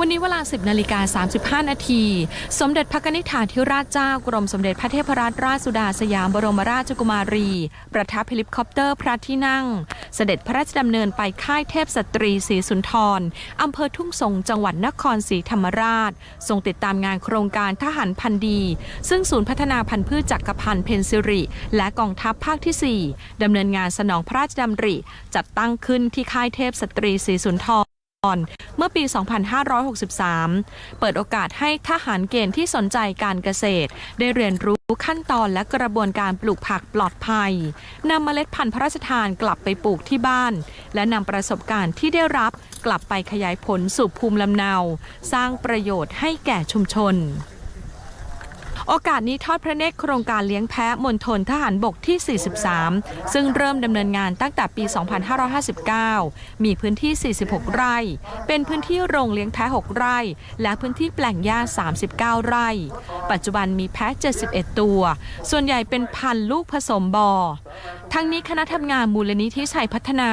วันนี้เวลา 10นาฬิกา35 นาที สมเด็จพระนิธิาธิราชเจ้ากรมสมเด็จพระเทพรัตนราชสุดาสยามบรมราชกุมารี ประทับเฮลิคอปเตอร์พระที่นั่ง เสด็จพระราชดำเนินไปค่ายเทพสตรีศรีสุนทรอำเภอทุ่งสงจังหวัดนครศรีธรรมราชทรงติดตามงานโครงการทหารพันธ์ดี ซึ่งศูนย์พัฒนาพันธุ์พืชจักรพันธ์เพนซิริ และกองทัพภาคที่ 4ดำเนินงานสนองพระราชดำริ จัดตั้งขึ้นที่ค่ายเทพสตรีศรีสุนทร เมื่อปี 2563 เปิดโอกาสให้ทหารเกณฑ์ที่สนใจการเกษตร ได้เรียนรู้ขั้นตอนและกระบวนการปลูกผักปลอดภัยนำเมล็ดพันธุ์พระราชทานกลับไปปลูกที่บ้าน และนำประสบการณ์ที่ได้รับกลับไปขยายผลสู่ภูมิลำเนา สร้างประโยชน์ให้แก่ชุมชน โอกาสนี้ทอดพระเนตรโครงการเลี้ยงแพะมณฑลทหารบกที่ 43 ซึ่งเริ่มดำเนินงานตั้งแต่ปี 2559 มีพื้นที่ 46 ไร่ เป็นพื้นที่โรงเลี้ยงแพะ 6 ไร่ และพื้นที่แปลงหญ้า 39 ไร่ ปัจจุบันมีแพะ 71 ตัว ส่วนใหญ่เป็นพันธุ์ลูกผสมบอ ทั้งนี้คณะทำงานมูลนิธิชัยพัฒนา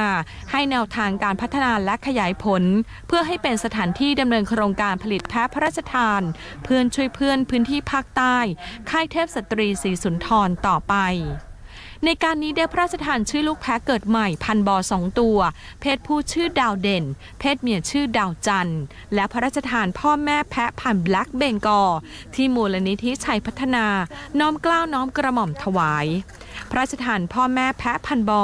ให้แนวทางการพัฒนาและขยายผล เพื่อให้เป็นสถานที่ดำเนินโครงการผลิตแพะพระราชทาน เพื่อนช่วยเพื่อนพื้นที่ภาคใต้ ค่ายเทพสตรีศรีสุนทรต่อไป ในการนี้ได้พระราชทานชื่อลูกแพะเกิดใหม่พันบอสองตัว เพศผู้ชื่อดาวเด่น เพศเมียชื่อดาวจันทร์ และพระราชทานพ่อแม่แพะพันแบล็กเบงกอ ที่มูลนิธิชัยพัฒนา น้อมกล้าวน้อมกระหม่อมถวาย พระราชทานพ่อแม่แพะพันบอ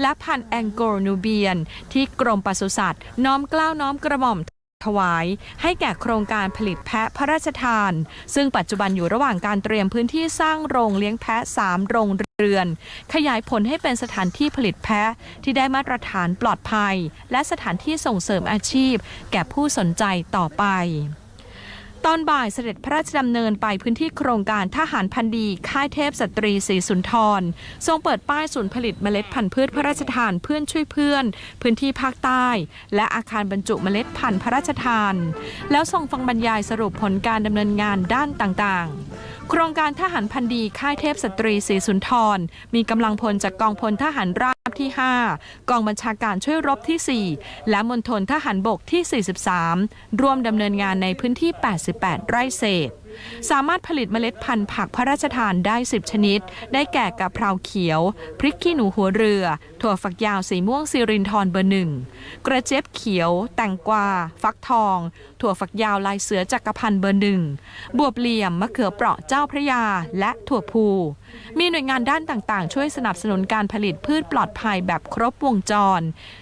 และพันแองโกลนูเบียน ที่กรมปศุสัตว์น้อมกล้าวน้อมกระหม่อม ถวายให้แก่โครงการผลิตแพะพระราชทาน ซึ่งปัจจุบันอยู่ระหว่างการเตรียมพื้นที่สร้างโรงเลี้ยงแพะ 3 โรงเรือน ขยายผลให้เป็นสถานที่ผลิตแพะที่ได้มาตรฐานปลอดภัย และสถานที่ส่งเสริมอาชีพ แก่ผู้สนใจต่อไป ตอนบ่ายเสด็จพระราชดำเนินไปพื้นที่โครงการทหารพันธีค่ายเทพสตรีศรีสุนทร ทรงเปิดป้ายศูนย์ผลิตเมล็ดพันธุ์พืชพระราชทานเพื่อนช่วยเพื่อน พื้นที่ภาคใต้ และอาคารบรรจุเมล็ดพันธุ์พระราชทาน แล้วทรงฟังบรรยายสรุปผลการดำเนินงานด้านต่างๆ โครงการทหารพันธีค่ายเทพสตรีศรีสุนทร มีกำลังพลจากกองพลทหารรา บที่ 5 กองบัญชาการช่วยรบที่ 4 และมณฑลทหารบกที่ 43 ร่วมดำเนินงานในพื้นที่ 88 ไร่เศษ สามารถผลิตเมล็ดพันธุ์ผักพระราชทานได้ 10 ชนิด ได้แก่กะเพราเขียว พริกขี้หนูหัวเรือ ถั่วฝักยาวสีม่วงซิรินทรเบอร์หนึ่ง กระเจี๊ยบเขียว แตงกวา ฟักทอง ถั่วฝักยาวลายเสือจักรพันธ์เบอร์หนึ่ง บวบเหลี่ยม มะเขือเปราะเจ้าพระยา และถั่วพูมีหน่วยงานด้านต่างๆ ช่วยสนับสนุนการผลิตพืชปลอดภัยแบบครบวงจร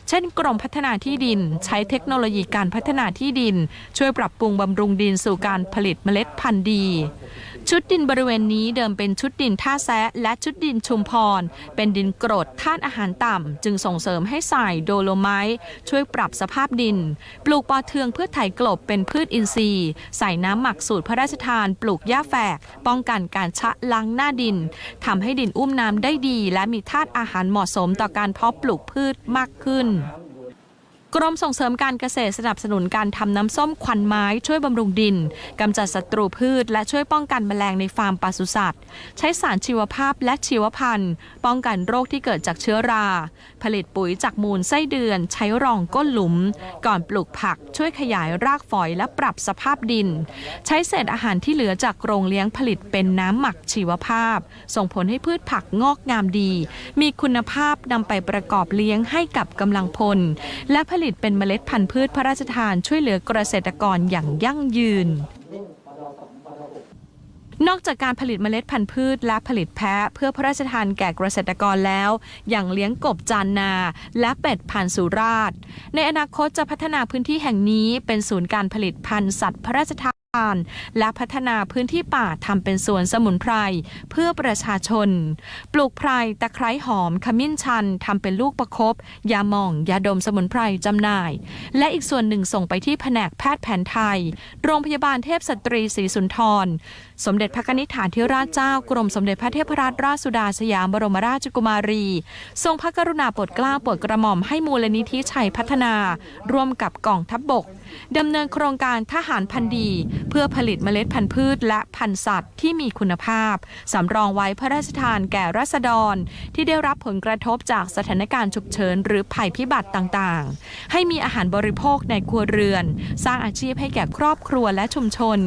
เช่น กรมพัฒนาที่ดิน ใช้เทคโนโลยีการพัฒนาที่ดิน ช่วยปรับปรุงบำรุงดินสู่การผลิตเมล็ดพันธุ์ดี ชุดดินบริเวณนี้เดิมเป็นชุดดินท่าแซะและชุดดินชุมพร เป็นดินกรดธาตุอาหารต่ำ จึงส่งเสริมให้ใส่โดโลไมต์ช่วยปรับสภาพดิน ปลูกปอเทืองเพื่อไถกลบเป็นพืชอินทรีย์ ใส่น้ำหมักสูตรพระราชทาน ปลูกหญ้าแฝก ป้องกันการชะล้างหน้าดินทำให้ดินอุ้มน้ำได้ดี และมีธาตุอาหารเหมาะสมต่อการเพาะปลูกพืชมากขึ้น กรมส่งเสริมการเกษตรสนับสนุนการทำน้ำส้มควันไม้ช่วยบำรุงดินกำจัดศัตรูพืช และช่วยป้องกันแมลงในฟาร์มปศุสัตว์ ใช้สารชีวภาพและชีวพันธุ์ ป้องกันโรคที่เกิดจากเชื้อรา ผลิตปุ๋ยจากมูลไส้เดือน ใช้รองก้นหลุม ก่อนปลูกผัก ช่วยขยายรากฝอยและปรับสภาพดิน ใช้เศษอาหารที่เหลือจากโรงเลี้ยงผลิตเป็นน้ำหมักชีวภาพ ส่งผลให้พืชผักงอกงามดี มีคุณภาพนำไปประกอบเลี้ยงให้กับกำลังพล และผลิตเป็นเมล็ดพันธุ์พืชพระราชทานช่วยเหลือเกษตรกรอย่างยั่งยืน นอกจากการผลิตเมล็ดพันธุ์พืชและผลิตแพะ เพื่อพระราชทานแก่เกษตรกรแล้วอย่างเลี้ยงกบจานนา และเป็ดพันธุ์สุราษฎร์ในอนาคตจะพัฒนาพื้นที่แห่งนี้เป็นศูนย์การผลิตพันธุ์สัตว์พระราชทาน และพัฒนาพื้นที่ป่าทำเป็นสวนสมุนไพรเพื่อประชาชน ปลูกไพรตะไคร้หอมขมิ้นชันทำเป็นลูกประคบยาหม่อง ยาดมสมุนไพรจำหน่าย และอีกส่วนหนึ่งส่งไปที่แผนกแพทย์แผนไทย โรงพยาบาลเทพสตรีศรีสุนทร สมเด็จพระนิธิฐานธิราชเจ้ากรมสมเด็จพระเทพรัตนราชสุดาสยามบรมราชกุมารี ทรงพระกรุณาโปรดเกล้าโปรดกระหม่อมให้มูลนิธิชัยพัฒนา ร่วมกับกองทัพบบกดำเนินโครงการทหารพันธ์ดีเพื่อผลิตเมล็ดพันธุ์พืชและพันธุ์สัตว์ที่มีคุณภาพ สำรองไว้พระราชทานแก่รัษฎร ที่ได้รับผลกระทบจากสถานการณ์ฉุกเฉิน หรือภัยพิบัติต่างๆ ให้มีอาหารบริโภคในครัวเรือน สร้างอาชีพให้แก่ครอบครัวและชุมชน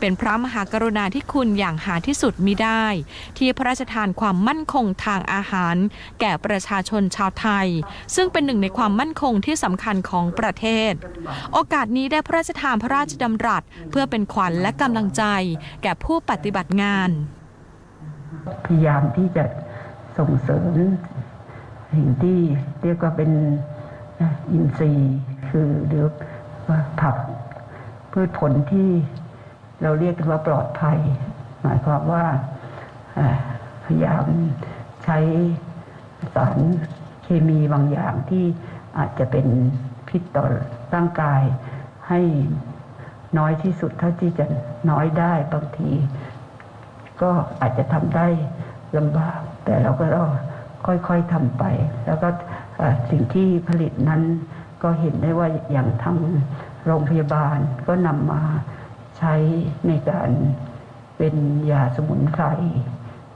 เป็นพระมหากรุณาธิคุณอย่างหาที่สุดมิได้ ที่พระราชทานความมั่นคงทางอาหาร แก่ประชาชนชาวไทย ซึ่งเป็นหนึ่งในความมั่นคงที่สำคัญของประเทศ โอกาสนี้ได้พระราชทานพระราชดำรัสเพื่อเป็นขวัญและกำลังใจ แก่ผู้ปฏิบัติงาน พยายามที่จะส่งเสริมสิ่งที่เรียกว่าเป็นอินทรีย์คือหรือว่าผักพืชผลที่เราเรียกกันว่าปลอดภัย หมายความว่าพยายามใช้สารเคมีบางอย่างที่อาจจะเป็นพิษต่อร่างกายให้ น้อยที่สุดเท่าที่จะน้อยได้บางที ก็อาจจะทำได้ลำบาก แต่เราก็ต้องค่อยๆทำไป แล้วก็สิ่งที่ผลิตนั้นก็เห็นได้ว่าอย่างทางโรงพยาบาลก็นำมาใช้ในการเป็นยาสมุนไพร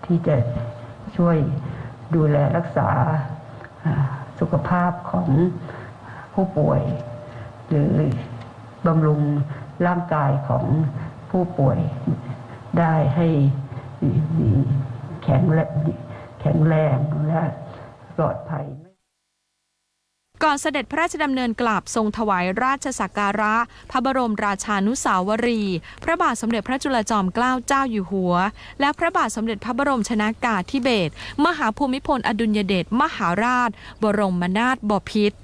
ที่จะช่วยดูแลรักษาสุขภาพของผู้ป่วย หรือบำรุง ร่างกายของผู้ป่วยได้ให้แข็งแรงแข็งแรงและปลอดภัยก่อนเสด็จพระราชดำเนินกลับทรงถวายราชสักการะ พระบรมราชานุสาวรี พระบาทสมเด็จพระจุลจอมเกล้าเจ้าอยู่หัว และพระบาทสมเด็จพระบรมชนากาธิเบศมหาภูมิพลอดุลยเดชมหาราช บรมนาถบพิตร